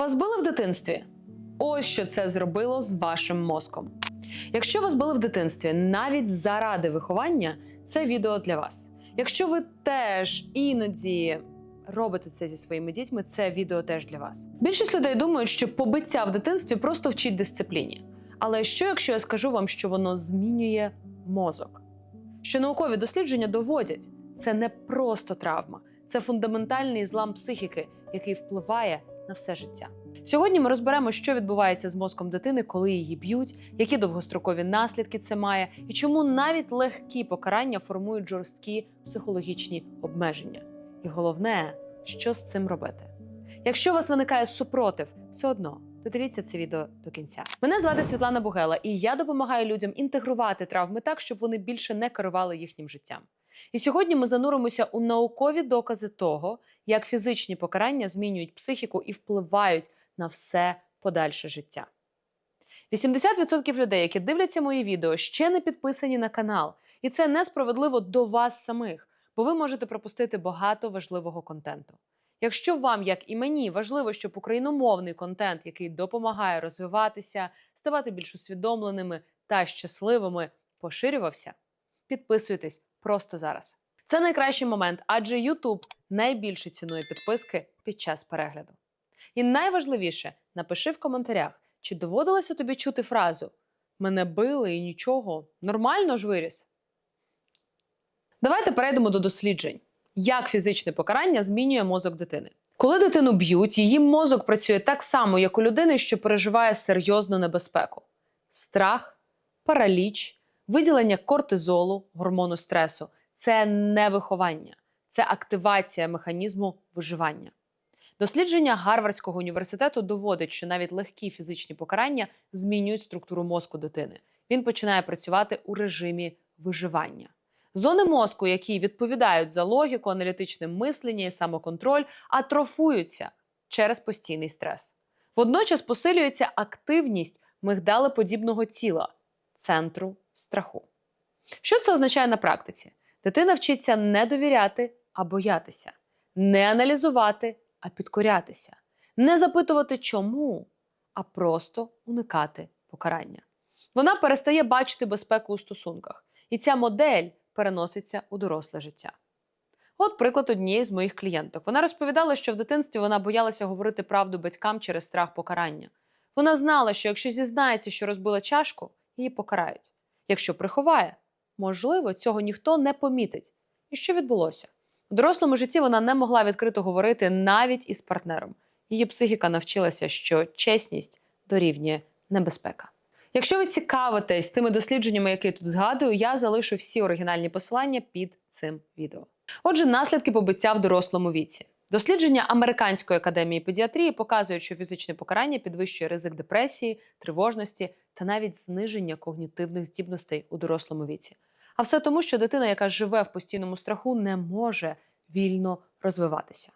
Вас били в дитинстві? Ось що це зробило з вашим мозком. Якщо вас били в дитинстві навіть заради виховання, це відео для вас. Якщо ви теж іноді робите це зі своїми дітьми, це відео теж для вас. Більшість людей думають, що побиття в дитинстві просто вчить дисципліні. Але що, якщо я скажу вам, що воно змінює мозок? Що наукові дослідження доводять, це не просто травма, це фундаментальний злам психіки, який впливає на все життя. Сьогодні ми розберемо, що відбувається з мозком дитини, коли її б'ють, які довгострокові наслідки це має, і чому навіть легкі покарання формують жорсткі психологічні обмеження. І головне, що з цим робити. Якщо у вас виникає супротив, все одно додивіться це відео до кінця. Мене звати Світлана Бугела, і я допомагаю людям інтегрувати травми так, щоб вони більше не керували їхнім життям. І сьогодні ми зануримося у наукові докази того, як фізичні покарання змінюють психіку і впливають на все подальше життя. 80% людей, які дивляться мої відео, ще не підписані на канал, і це несправедливо до вас самих, бо ви можете пропустити багато важливого контенту. Якщо вам, як і мені, важливо, щоб україномовний контент, який допомагає розвиватися, ставати більш усвідомленими та щасливими, поширювався, підписуйтесь просто зараз. Це найкращий момент, адже YouTube найбільше цінує підписки під час перегляду. І найважливіше, напиши в коментарях, чи доводилося тобі чути фразу Мене били і нічого, нормально ж виріс. Давайте перейдемо до досліджень, як фізичне покарання змінює мозок дитини. Коли дитину б'ють, її мозок працює так само, як у людини, що переживає серйозну небезпеку: страх, параліч, виділення кортизолу, гормону стресу це не виховання, це активація механізму виживання. Дослідження Гарвардського університету доводить, що навіть легкі фізичні покарання змінюють структуру мозку дитини. Він починає працювати у режимі виживання. Зони мозку, які відповідають за логіку, аналітичне мислення і самоконтроль, атрофуються через постійний стрес. Водночас посилюється активність мигдалеподібного тіла центру страху. Що це означає на практиці? Дитина вчиться не довіряти, а боятися, не аналізувати, а підкорятися, не запитувати чому, а просто уникати покарання. Вона перестає бачити безпеку у стосунках, і ця модель переноситься у доросле життя. От приклад однієї з моїх клієнток. Вона розповідала, що в дитинстві вона боялася говорити правду батькам через страх покарання. Вона знала, що якщо зізнається, що розбила чашку, її покарають. Якщо приховає, можливо, цього ніхто не помітить. І що відбулося? У дорослому житті вона не могла відкрито говорити навіть із партнером. Її психіка навчилася, що чесність дорівнює небезпека. Якщо ви цікавитесь тими дослідженнями, які я тут згадую, я залишу всі оригінальні посилання під цим відео. Отже, наслідки побиття в дорослому віці. Дослідження Американської академії педіатрії показують, що фізичне покарання підвищує ризик депресії, тривожності та навіть зниження когнітивних здібностей у дорослому віці. А все тому, що дитина, яка живе в постійному страху, не може вільно розвиватися.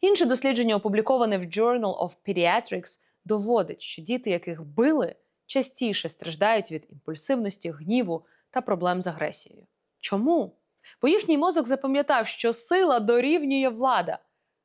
Інше дослідження, опубліковане в Journal of Pediatrics, доводить, що діти, яких били, частіше страждають від імпульсивності, гніву та проблем з агресією. Чому? Бо їхній мозок запам'ятав, що сила дорівнює влада.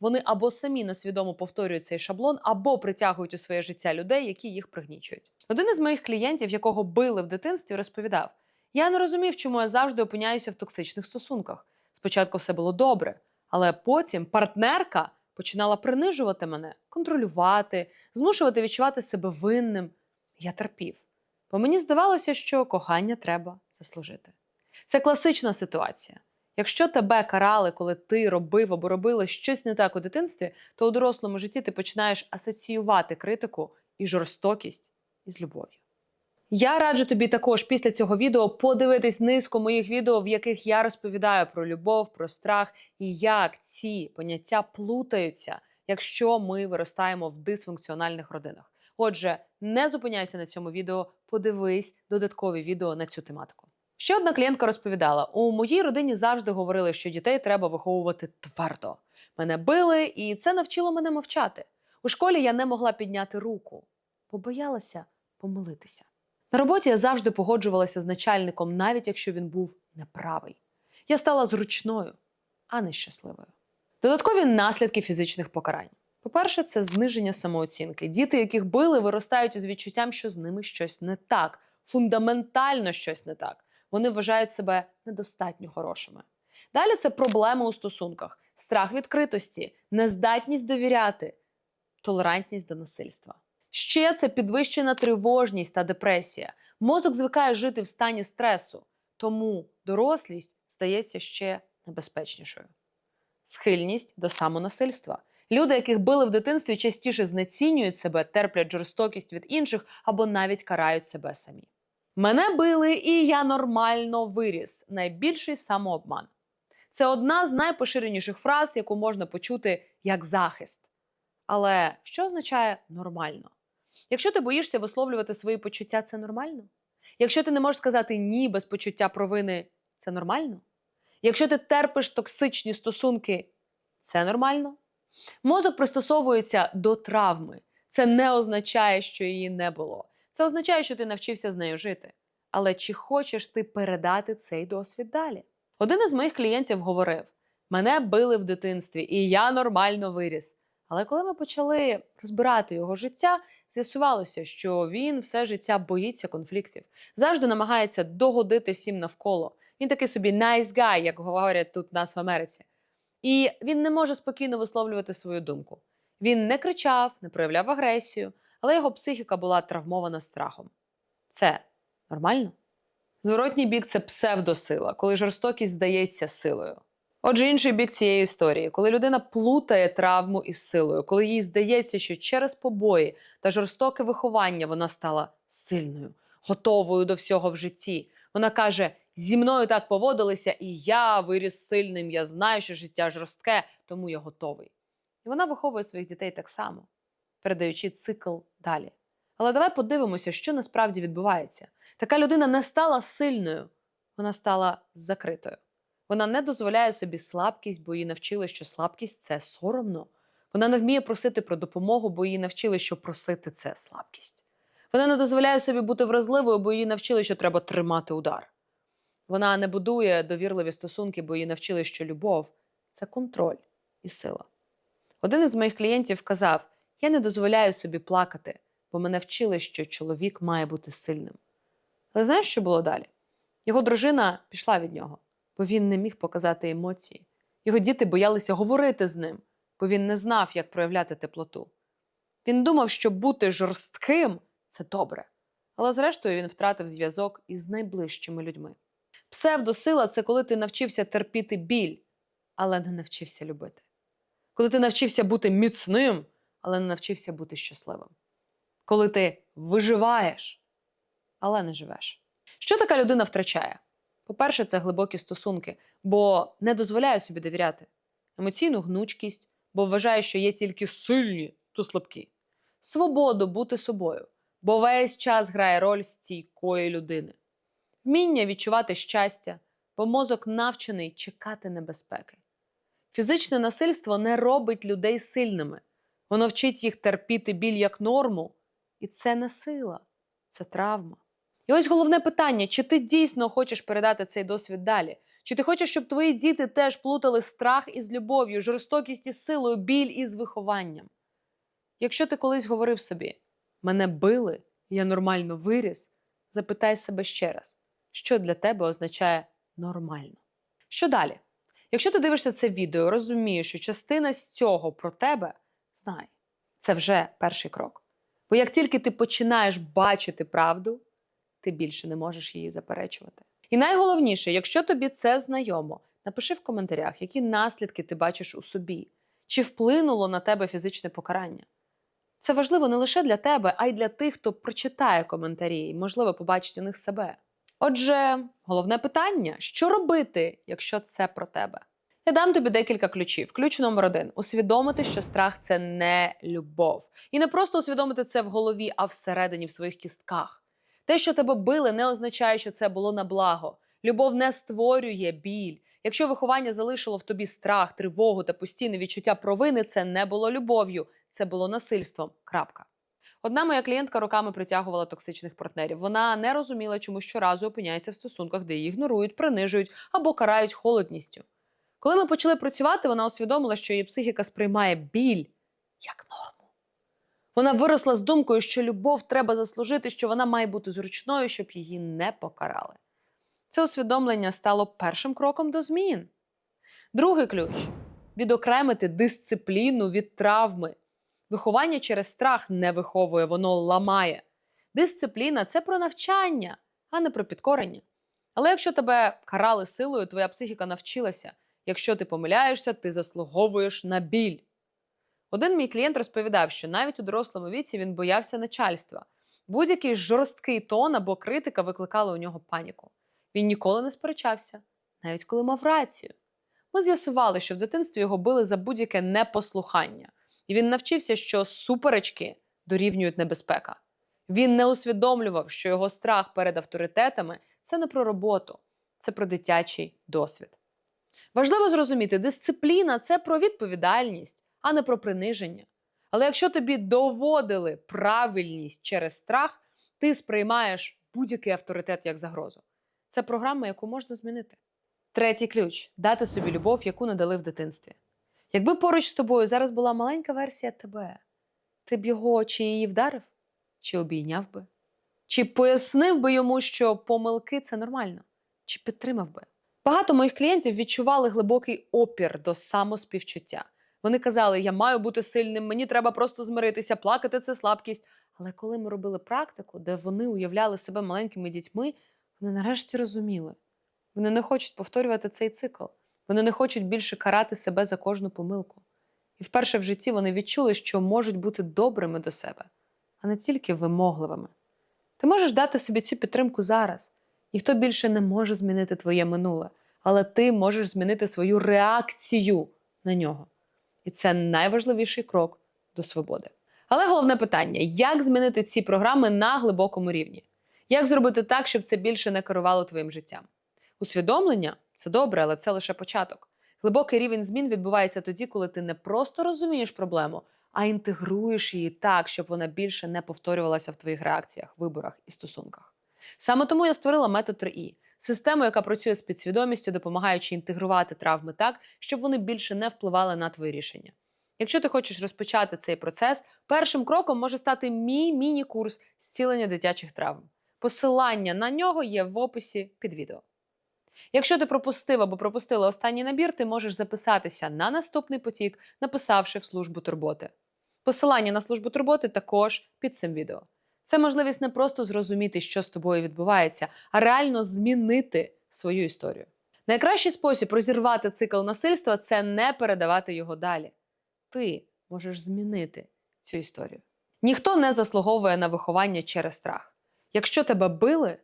Вони або самі несвідомо повторюють цей шаблон, або притягують у своє життя людей, які їх пригнічують. Один із моїх клієнтів, якого били в дитинстві, розповідав: я не розумів, чому я завжди опиняюся в токсичних стосунках. Спочатку все було добре, але потім партнерка починала принижувати мене, контролювати, змушувати відчувати себе винним. Я терпів, бо мені здавалося, що кохання треба заслужити. Це класична ситуація. Якщо тебе карали, коли ти робив або робила щось не так у дитинстві, то у дорослому житті ти починаєш асоціювати критику і жорстокість із любов'ю. Я раджу тобі також після цього відео подивитись низку моїх відео, в яких я розповідаю про любов, про страх і як ці поняття плутаються, якщо ми виростаємо в дисфункціональних родинах. Отже, не зупиняйся на цьому відео, подивись додаткові відео на цю тематику. Ще одна клієнтка розповідала: у моїй родині завжди говорили, що дітей треба виховувати твердо. Мене били, і це навчило мене мовчати. У школі я не могла підняти руку, бо боялася помилитися. На роботі я завжди погоджувалася з начальником, навіть якщо він був неправий. Я стала зручною, а не щасливою. Додаткові наслідки фізичних покарань. По-перше, це зниження самооцінки. Діти, яких били, виростають із відчуттям, що з ними щось не так, фундаментально щось не так. Вони вважають себе недостатньо хорошими. Далі це проблеми у стосунках, страх відкритості, нездатність довіряти, толерантність до насильства. Ще це підвищена тривожність та депресія. Мозок звикає жити в стані стресу, тому дорослість стається ще небезпечнішою. Схильність до самонасильства. Люди, яких били в дитинстві, частіше знецінюють себе, терплять жорстокість від інших або навіть карають себе самі. Мене били, і я нормально виріс. Найбільший самообман. Це одна з найпоширеніших фраз, яку можна почути як захист. Але що означає нормально? Якщо ти боїшся висловлювати свої почуття, це нормально? Якщо ти не можеш сказати ні без почуття провини, це нормально? Якщо ти терпиш токсичні стосунки, це нормально? Мозок пристосовується до травми. Це не означає, що її не було. Це означає, що ти навчився з нею жити. Але чи хочеш ти передати цей досвід далі? Один із моїх клієнтів говорив: мене били в дитинстві, і я нормально виріс. Але коли ми почали розбирати його життя, з'ясувалося, що він все життя боїться конфліктів, завжди намагається догодити всім навколо. Він такий собі nice guy, як говорять тут нас в Америці. І він не може спокійно висловлювати свою думку. Він не кричав, не проявляв агресію, але його психіка була травмована страхом. Це нормально? Зворотній бік це псевдосила, коли жорстокість здається силою. Отже, інший бік цієї історії, коли людина плутає травму із силою, коли їй здається, що через побої та жорстоке виховання вона стала сильною, готовою до всього в житті. Вона каже: зі мною так поводилися, і я виріс сильним. Я знаю, що життя жорстке, тому я готовий. І вона виховує своїх дітей так само, передаючи цикл далі. Але давай подивимося, що насправді відбувається. Така людина не стала сильною, вона стала закритою. Вона не дозволяє собі слабкість, бо її навчили, що слабкість це соромно. Вона не вміє просити про допомогу, бо її навчили, що просити це слабкість. Вона не дозволяє собі бути вразливою, бо її навчили, що треба тримати удар. Вона не будує довірливі стосунки, бо її навчили, що любов це контроль і сила. Один із моїх клієнтів казав: Я не дозволяю собі плакати, бо мене вчили, що чоловік має бути сильним. Але знаєш, що було далі? Його дружина пішла від нього, бо він не міг показати емоції. Його діти боялися говорити з ним, бо він не знав, як проявляти теплоту. Він думав, що бути жорстким це добре. Але зрештою він втратив зв'язок із найближчими людьми. Псевдосила це коли ти навчився терпіти біль, але не навчився любити. Коли ти навчився бути міцним, але не навчився бути щасливим. Коли ти виживаєш, але не живеш. Що така людина втрачає? По-перше, це глибокі стосунки, бо не дозволяє собі довіряти, емоційну гнучкість, бо вважає, що є тільки сильні, то слабкі, свободу бути собою, бо весь час грає роль стійкої людини, вміння відчувати щастя, бо мозок навчений чекати небезпеки. Фізичне насильство не робить людей сильними, воно вчить їх терпіти біль як норму, і це не сила, це травма. Ось головне питання: чи ти дійсно хочеш передати цей досвід далі? Чи ти хочеш, щоб твої діти теж плутали страх із любов'ю, жорстокість із силою, біль із вихованням? Якщо ти колись говорив собі, мене били, я нормально виріс, запитай себе ще раз, що для тебе означає нормально. Що далі? Якщо ти дивишся це відео, розумієш, що частина з цього про тебе, знай, це вже перший крок. Бо як тільки ти починаєш бачити правду, ти більше не можеш її заперечувати. І найголовніше, якщо тобі це знайомо, напиши в коментарях, які наслідки ти бачиш у собі, чи вплинуло на тебе фізичне покарання. Це важливо не лише для тебе, а й для тих, хто прочитає коментарі і, можливо, побачить у них себе. Отже, головне питання: що робити, якщо це про тебе? Я дам тобі декілька ключів. Ключ номер один: усвідомити, що страх це не любов. І не просто усвідомити це в голові, а всередині в своїх кістках. Те, що тебе били, не означає, що це було на благо. Любов не створює біль. Якщо виховання залишило в тобі страх, тривогу та постійне відчуття провини, це не було любов'ю, це було насильством. Крапка. Одна моя клієнтка роками притягувала токсичних партнерів. Вона не розуміла, чому щоразу опиняється в стосунках, де її ігнорують, принижують або карають холодністю. Коли ми почали працювати, вона усвідомила, що її психіка сприймає біль як норму. Вона виросла з думкою, що любов треба заслужити, що вона має бути зручною, щоб її не покарали. Це усвідомлення стало першим кроком до змін. Другий ключ відокремити дисципліну від травми. Виховання через страх не виховує, воно ламає. Дисципліна це про навчання, а не про підкорення. Але якщо тебе карали силою, твоя психіка навчилася. Якщо ти помиляєшся, ти заслуговуєш на біль. Один мій клієнт розповідав, що навіть у дорослому віці він боявся начальства. Будь-який жорсткий тон або критика викликали у нього паніку. Він ніколи не сперечався, навіть коли мав рацію. Ми з'ясували, що в дитинстві його били за будь-яке непослухання, і він навчився, що суперечки дорівнюють небезпека. Він не усвідомлював, що його страх перед авторитетами це не про роботу, це про дитячий досвід. Важливо зрозуміти, дисципліна це про відповідальність, а не про приниження. Але якщо тобі доводили правильність через страх, ти сприймаєш будь-який авторитет як загрозу. Це програма, яку можна змінити. Третій ключ дати собі любов, яку надали в дитинстві. Якби поруч з тобою зараз була маленька версія тебе, ти б його чи її вдарив, чи обійняв би, чи пояснив би йому, що помилки це нормально, чи підтримав би. Багато моїх клієнтів відчували глибокий опір до самоспівчуття. Вони казали, я маю бути сильним, мені треба просто змиритися, плакати це слабкість. Але коли ми робили практику, де вони уявляли себе маленькими дітьми, вони нарешті розуміли. Вони не хочуть повторювати цей цикл. Вони не хочуть більше карати себе за кожну помилку. І вперше в житті вони відчули, що можуть бути добрими до себе, а не тільки вимогливими. Ти можеш дати собі цю підтримку зараз. Ніхто більше не може змінити твоє минуле, але ти можеш змінити свою реакцію на нього. І це найважливіший крок до свободи. Але головне питання: як змінити ці програми на глибокому рівні? Як зробити так, щоб це більше не керувало твоїм життям? Усвідомлення це добре, але це лише початок. Глибокий рівень змін відбувається тоді, коли ти не просто розумієш проблему, а інтегруєш її так, щоб вона більше не повторювалася в твоїх реакціях, виборах і стосунках. Саме тому я створила метод 3І систему, яка працює з підсвідомістю, допомагаючи інтегрувати травми так, щоб вони більше не впливали на твої рішення. Якщо ти хочеш розпочати цей процес, першим кроком може стати мій міні-курс зцілення дитячих травм. Посилання на нього є в описі під відео. Якщо ти пропустив або пропустила останній набір, ти можеш записатися на наступний потік, написавши в службу турботи. Посилання на службу турботи також під цим відео. Це можливість не просто зрозуміти, що з тобою відбувається, а реально змінити свою історію. Найкращий спосіб розірвати цикл насильства це не передавати його далі. Ти можеш змінити цю історію. Ніхто не заслуговує на виховання через страх. Якщо тебе били,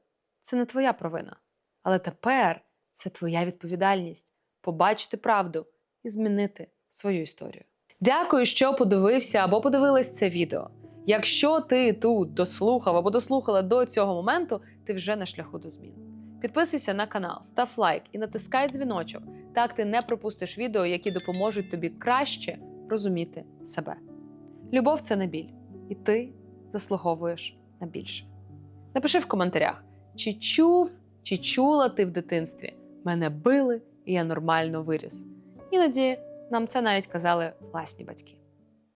це не твоя провина. Але тепер це твоя відповідальність побачити правду і змінити свою історію. Дякую, що подивився або подивилась це відео. Якщо ти тут дослухав або дослухала до цього моменту, ти вже на шляху до змін. Підписуйся на канал, став лайк і натискай дзвіночок. Так ти не пропустиш відео, які допоможуть тобі краще розуміти себе. Любов це не біль, і ти заслуговуєш на більше. Напиши в коментарях, чи чув, чи чула ти в дитинстві. Мене били, і я нормально виріс. Іноді нам це навіть казали власні батьки.